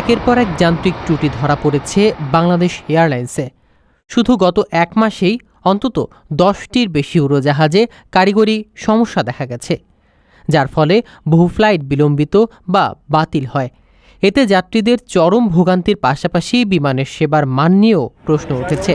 একের পর এক যান্ত্রিক ত্রুটি ধরা পড়েছে বাংলাদেশ এয়ারলাইন্সে। শুধু গত এক মাসেই অন্তত দশটির বেশি উড়োজাহাজে কারিগরি সমস্যা দেখা গেছে, যার ফলে বহু ফ্লাইট বিলম্বিত বা বাতিল হয়। এতে যাত্রীদের চরম ভোগান্তির পাশাপাশি বিমানের সেবার মান নিয়েও প্রশ্ন উঠেছে।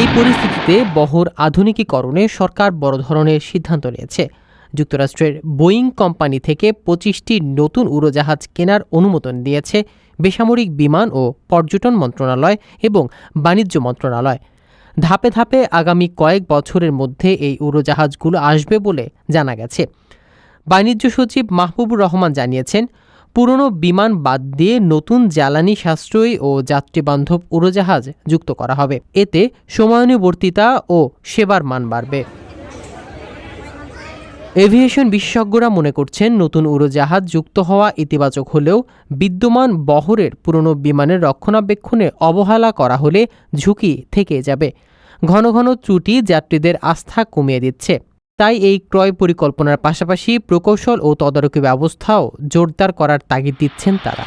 এই পরিস্থিতিতে বহর আধুনিকীকরণে সরকার বড় ধরনের সিদ্ধান্ত নিয়েছে। যুক্তরাষ্ট্রের বোয়িং কোম্পানি থেকে পঁচিশটি নতুন উড়োজাহাজ কেনার অনুমোদন দিয়েছে বেসামরিক বিমান ও পর্যটন মন্ত্রণালয় এবং বাণিজ্য মন্ত্রণালয়। ধাপে ধাপে আগামী কয়েক বছরের মধ্যে এই উড়োজাহাজগুলো আসবে বলে জানা গেছে। বাণিজ্য সচিব মাহবুবুর রহমান জানিয়েছেন, পুরনো বিমান বাদ দিয়ে নতুন জ্বালানি সাশ্রয়ী ও যাত্রীবান্ধব উড়োজাহাজ যুক্ত করা হবে। এতে সময়ানুবর্তিতা ও সেবার মান বাড়বে। এভিয়েশন বিশেষজ্ঞরা মনে করছেন নতুন উড়োজাহাজ যুক্ত হওয়া ইতিবাচক হলেও বিদ্যমান বহরের পুরনো বিমানের রক্ষণাবেক্ষণে অবহেলা করা হলে ঝুঁকি থেকে যাবে। ঘন ঘন ত্রুটি যাত্রীদের আস্থা কমিয়ে দিচ্ছে। তাই এই ক্রয় পরিকল্পনার পাশাপাশি প্রকৌশল ও তদারকি ব্যবস্থাও জোরদার করার তাগিদ দিচ্ছেন তারা।